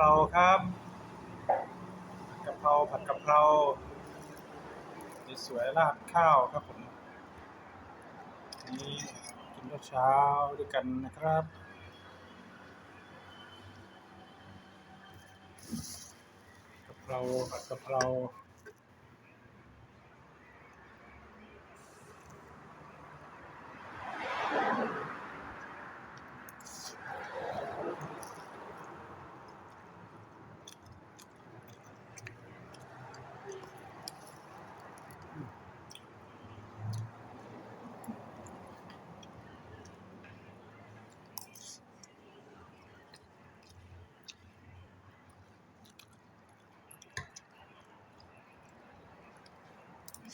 เพราครับกะเพราผัดกะเพราสวยๆราดข้าวครับผมนี่กินข้าวเช้าด้วยกันนะครับกะเพราผัดกะเพรา วั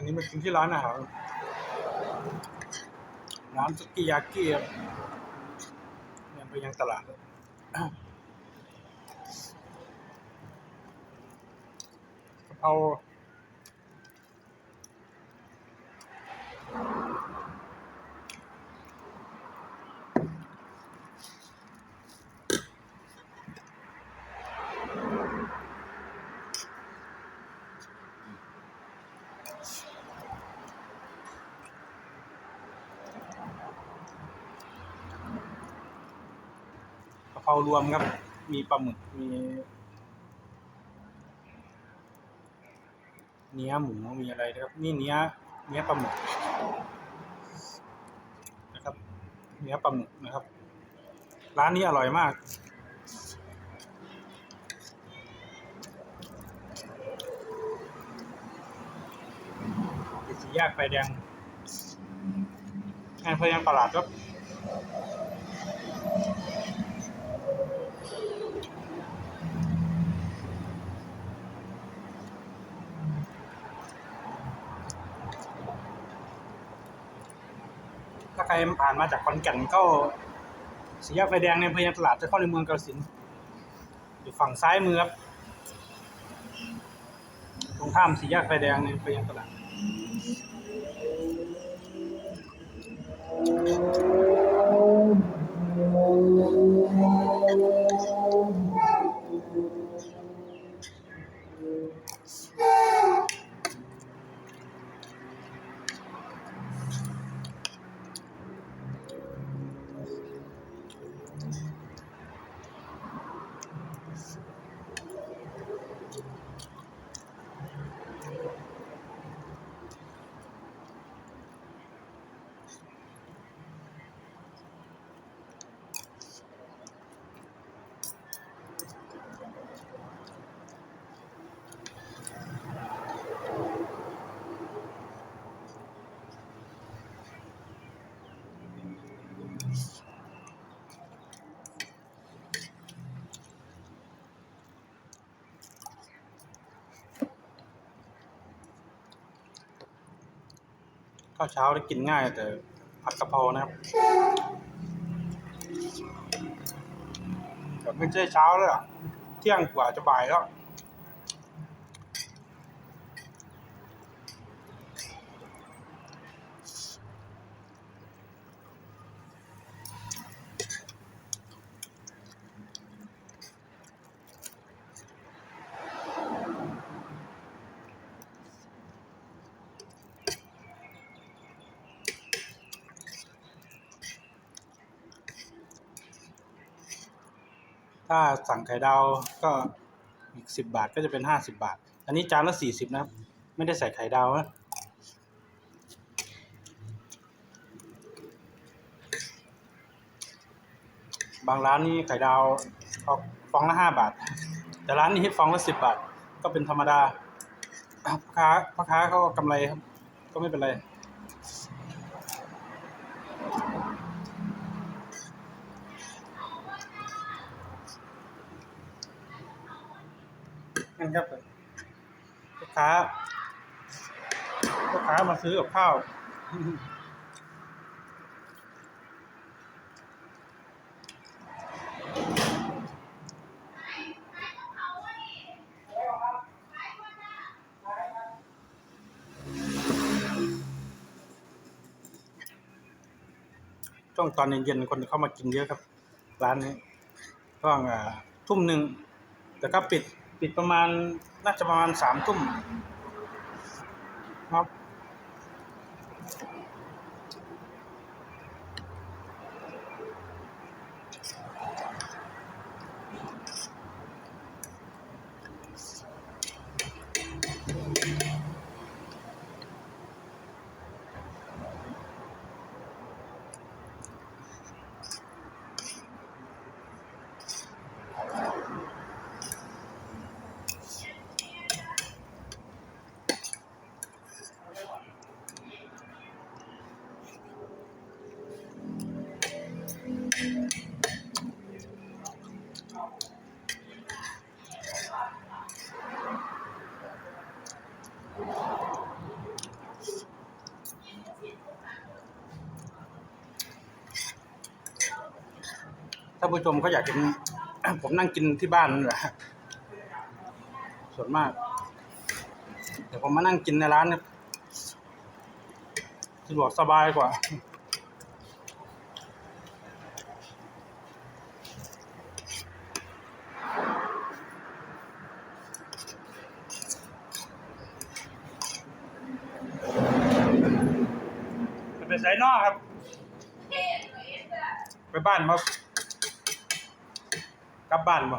นนี้มากินที่ร้านอาหารร้านสกิยากิเนี่ยไปยังตลาดเลยกะเพรา เพรารวมครับ มีปลาหมึก มี เนื้อหมู มีอะไรนะครับ นี่เนื้อ เนื้อปลาหมึกนะครับ เนื้อปลาหมึกนะครับ ร้านนี้อร่อยมาก สี่แยกไฟแดงงานพยังตลาดครับ ใครผ่านมาจากขอนแก่นก็สี่แยกไฟแดงในพยังตลาดจะเข้าในเมืองกาฬสินอยู่ฝั่งซ้ายมือครับตรงข้ามสี่แยกไฟแดงในพยังตลาด ข้าวเช้าได้กินง่ายแต่ผัดกะเพรานะครับแต่ไม่ใช่เช้าแล้วเที่ยงกว่าจะบ่ายแล้ว ถ้าสั่งไข่ดาวก็อีกสิบบาทก็จะเป็นห้าสิบบาท อันนี้จานละสี่สิบนะครับ ไม่ได้ใส่ไข่ดาวนะบางร้านนี่ไข่ดาวออกฟองละห้าบาท แต่ร้านนี้ฟองละสิบบาท ก็เป็นธรรมดาพ่อค้าพ่อค้าเขาก็กำไรครับ ก็ไม่เป็นไร นั่นครับลูกค้าลูกค้ามาซื้อกับข้าวช่วงตอนเย็นๆคนเข้ามากินเยอะครับ ร้านนี้ช่วงทุ่มหนึ่งแต่ก็ปิด ปิดประมาณน่าจะประมาณสามทุ่มครับ ถ้าผู้ชมเขาอยากกินผมนั่งกินที่บ้านนั่นแหละส่วนมากเดี๋ยวผมมานั่งกินในร้านเนี่ยสะดวกสบายกว่าไปใส่นอกครับ ไปบ้านบ่ กลับบ้านบ่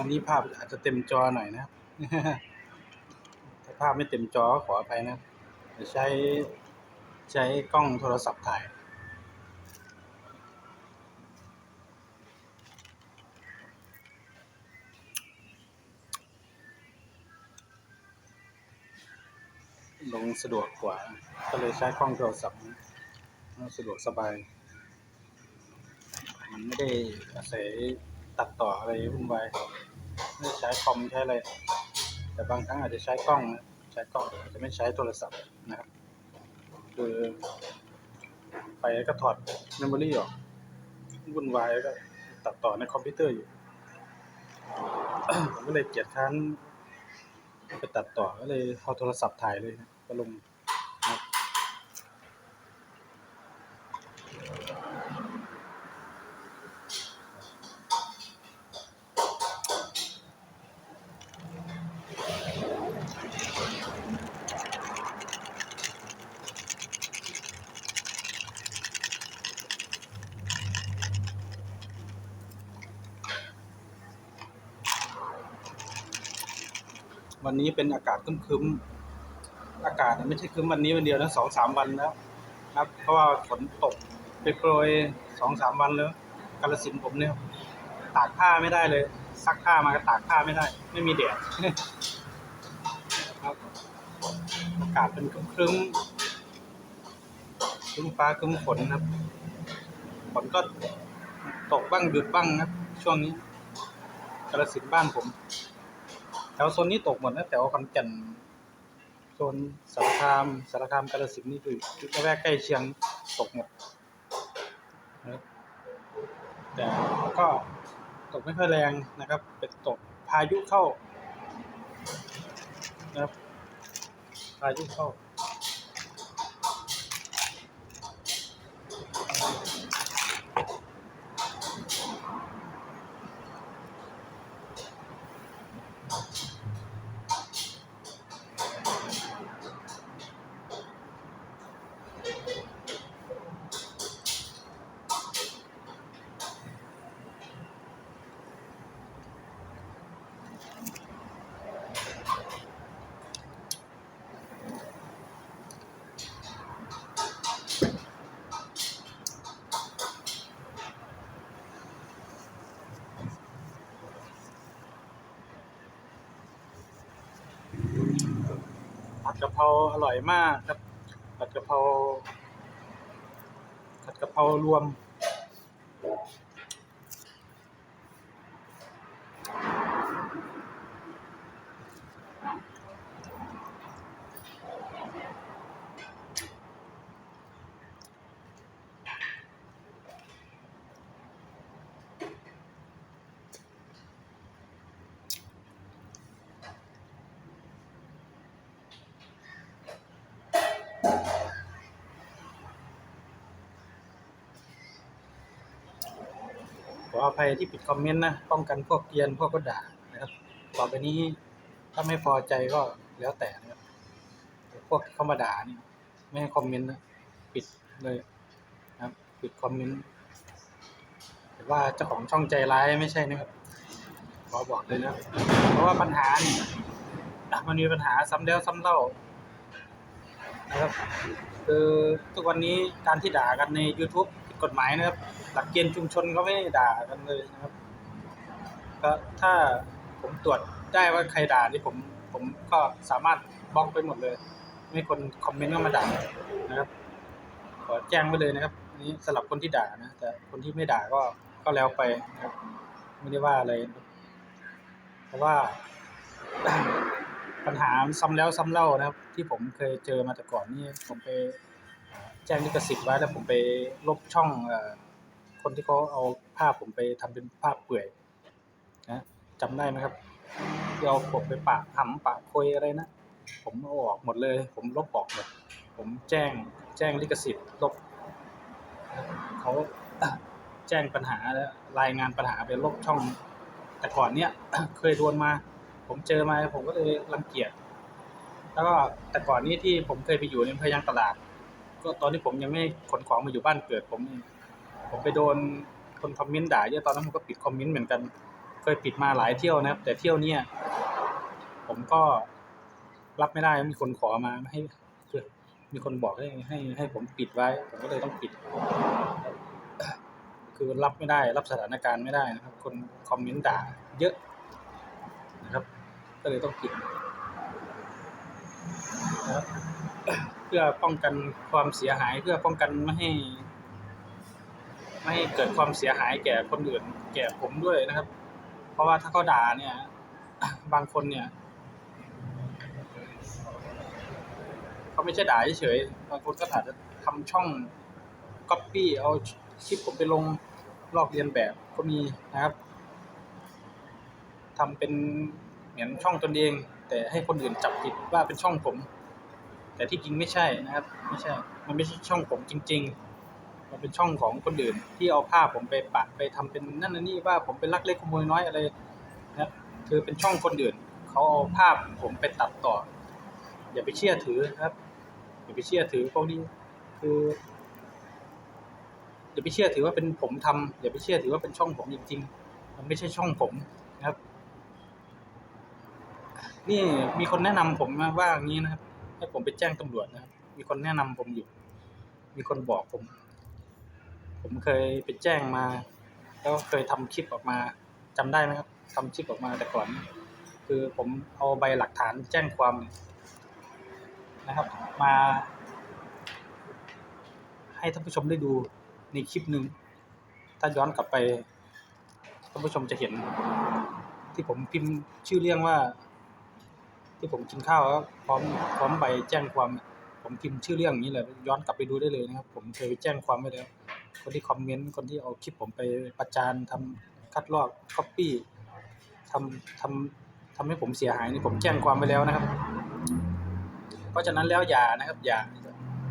วันนี้ภาพอาจจะเต็มจอหน่อยนะครับถ้าภาพไม่เต็มจอขออภัยนะจะใช้ใช้กล้องโทรศัพท์ถ่ายลงสะดวกกว่า ก็เลยใช้กล้องโทรศัพท์สะดวกสบาย มันไม่ได้อาศัยตัดต่ออะไรวุ่นวาย ไม่ใช้คอมใช้อะไร แต่บางครั้งอาจจะใช้กล้องใช้กล้องจจะไม่ใช้โทรศัพท์นะครับ คือไปก็ถอดเมมโมรี่ออกวุ่นวายแล้วก็ตัดต่อในคอมพิวเตอร์อยู่ผมก็เลยเกียดค้านไปตัดต่อก็เลยเอาโทรศัพท์ถ่ายเลยนะก็ลง วันนี้เป็นอากาศคึ้มๆ อากาศไม่ใช่คึ้มวันนี้วันเดียวนะสองสามวันแล้วครับ เพราะว่าฝนตกไปโปรยสองสามวันแล้วกาลสินผมเนี่ยตากผ้าไม่ได้เลย ซักผ้ามาก็ตากผ้าไม่ได้ ไม่มีแดดครับอากาศเป็นครึ้มครึ้มฟ้าครึ้มฝนครับฝนก็ตกบ้างหยุดบ้างครับ ช่วงนี้กาลสินบ้านผม ถวโซนนี้ตกหมดนะแถวขอนแก่นโซนสารคามสารคามกาฬสินธุ์นี่คือคือละแวกใกล้เชียงตกหมดนะครับแต่ก็ตกไม่ค่อยแรงนะครับ เป็นตกพายุเข้านะครับพายุเข้า ผัดกะเพราอร่อยมากครับผัดกะเพราผัดกะเพรารวม ออภัยที่ปิดคอมเมนต์นะ ป้องกันพวกเกียนพวกก็ด่านะครับ ต่อไปนี้ถ้าไม่พอใจก็แล้วแต่นะครับพวกเข้ามาด่านี่ไม่ให้คอมเมนต์นะปิดเลยนะครับ ปิดคอมเมนต์แต่ว่าเจ้าของช่องใจร้ายไม่ใช่นะครับขอบอกเลยนะ เพราะว่าปัญหานี่มันมีปัญหาซ้ำแล้วซ้ำเล่านะครับคือทุกวันนี้การที่ด่ากันใน YouTube กฎหมายนะครับ หลักเกณฑ์ชุมชนเขาไม่ด่ากันเลยนะครับก็ถ้าผมตรวจได้ว่าใครด่านี่ผมผมก็สามารถบล็อกไปหมดเลย ไม่คนคอมเมนต์เข้ามาด่านะครับขอแจ้งไว้เลยนะครับนี้สำหรับคนที่ด่านะ แต่คนที่ไม่ด่าก็ก็แล้วไปนะครับ ไม่ได้ว่าอะไรเพราะว่าปัญหาซ้ำแล้วซ้ำเล่านะครับ ที่ผมเคยเจอมาแต่ก่อนนี่ผมไป แจ้งลิขสิทธิ์ไว้แล้วผมไปลบช่องอคนที่เขาเอาภาพผมไปทำเป็นภาพเปื่อยนะจำได้ไหมครับที่เอาผมไปปะหำปะโคยอะไรนะ ผมเอาออกหมดเลย ผมลบออกหมดผมแจ้งแจ้งลิขสิทธิ์ลบเขาแจ้งปัญหาแล้วรายงานปัญหาไปลบช่อง แต่ก่อนเนี้ยเคยโดนมา ผมเจอมาผมก็เลยรังเกียจแล้วก็แต่ก่อนนี้ที่ผมเคยไปอยู่ในพยังตลาด ก็ตอนที่ผมยังไม่ขนของมาอยู่บ้านเกิดผมผมไปโดนคนคอมเมนต์ด่าเยอะตอนนั้นผมก็ปิดคอมเมนต์เหมือนกัน เคยปิดมาหลายเที่ยวนะครับ แต่เที่ยวเนี้ยผมก็รับไม่ได้มีคนขอมาให้มีคนบอกให้ให้ให้ผมปิดไว้ ผมก็เลยต้องปิด คือรับไม่ได้รับสถานการณ์ไม่ได้นะครับ คนคอมเมนต์ด่าเยอะนะครับ ก็เลยต้องปิดนะครับ เพื่อป้องกันความเสียหาย เพื่อป้องกันไม่ให้ไม่ให้เกิดความเสียหายแก่คนอื่น แก่ผมด้วยนะครับ เพราะว่าถ้าเขาด่าเนี่ย บางคนเนี่ยเขาไม่ใช่ด่าเฉยบางคนก็อาจจะทำช่องก๊อปปี้เอาคลิปผมไปลงลอกเลียนแบบก็มีนะครับทำเป็นเหมือนช่องตนเอง แต่ให้คนอื่นจับผิดว่าเป็นช่องผม แต่ที่จริงไม่ใช่นะครับ ไม่ใช่ มันไม่ใช่ช่องผมจริง ๆ มันเป็นช่องของคนอื่น ที่เอาภาพผมไปปะไปทำเป็นนั่นนี่ว่าผมเป็นลักเล็กขโมยน้อยอะไรนะครับคือเป็นช่องคนอื่นเขาเอาภาพผมไปตัดต่อ อย่าไปเชื่อถือนะครับ อย่าไปเชื่อถือพวกนี้คืออย่าไปเชื่อถือว่าเป็นผมทำอย่าไปเชื่อถือว่าเป็นช่องผมจริงๆ มันไม่ใช่ช่องผมนะครับ นี่มีคนแนะนำผมมาว่าอย่างนี้นะครับ ให้ผมไปแจ้งตำรวจนะครับ มีคนแนะนำผมอยู่ มีคนบอกผม ผมเคยไปแจ้งมา แล้วเคยทำคลิปออกมาจำได้ไหมครับทำคลิปออกมาแต่ก่อน คือผมเอาใบหลักฐานแจ้งความนะครับ มา ให้ท่านผู้ชมได้ดูในคลิปหนึ่ง ถ้าย้อนกลับไปท่านผู้ชมจะเห็น ที่ผมพิมพ์ชื่อเรื่องว่า ที่ผมกินข้าวแล้วพร้อมพร้อมใบแจ้งความ ผมพิมพ์ชื่อเรื่องอย่างนี้เลยย้อนกลับไปดูได้เลยนะครับ ผมเคยแจ้งความไว้แล้ว คนที่คอมเมนต์คนที่เอาคลิปผมไปประจานทำคัดลอกคัปปี้ทำทำทำให้ผมเสียหายนี่ผมแจ้งความไว้แล้วนะครับ เพราะฉะนั้นแล้วอย่านะครับอย่า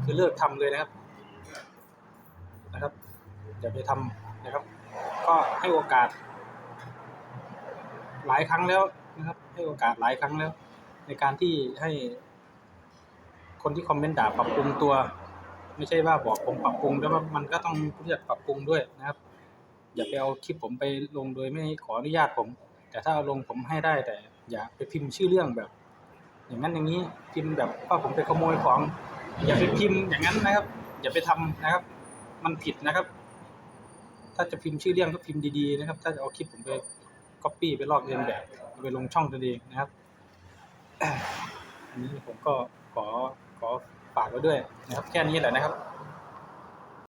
คือเลิกทำเลยนะครับนะครับอย่าไปทำนะครับ ก็ให้โอกาส หลายครั้งแล้วนะครับ ให้โอกาสหลายครั้งแล้ว ในการที่ให้คนที่คอมเมนต์ด่าปรับปรุงตัว ไม่ใช่ว่าบอกผมปรับปรุงแล้วมันก็ต้องเรียกปรับปรุงด้วยนะครับ อย่าไปเอาคลิปผมไปลงโดยไม่ขออนุญาตผม แต่ถ้าเอาลงผมให้ได้แต่ อย่าไปพิมพ์ชื่อเรื่องแบบ อย่างนั้นอย่างนี้พิมพ์แบบว่าผมไปขโมยของ อย่าไปพิมพ์อย่างนั้นนะครับ อย่าไปทำนะครับ มันผิดนะครับ ถ้าจะพิมพ์ชื่อเรื่องก็พิมพ์ดีๆนะครับ ถ้าจะเอาคลิปผมไปก๊อปปี้ไปลอกเลียนแบบไปลงช่องตัวเองนะครับ อันนี้ผมก็ขอขอฝากไว้ด้วยนะครับ แค่นี้แหละนะครับ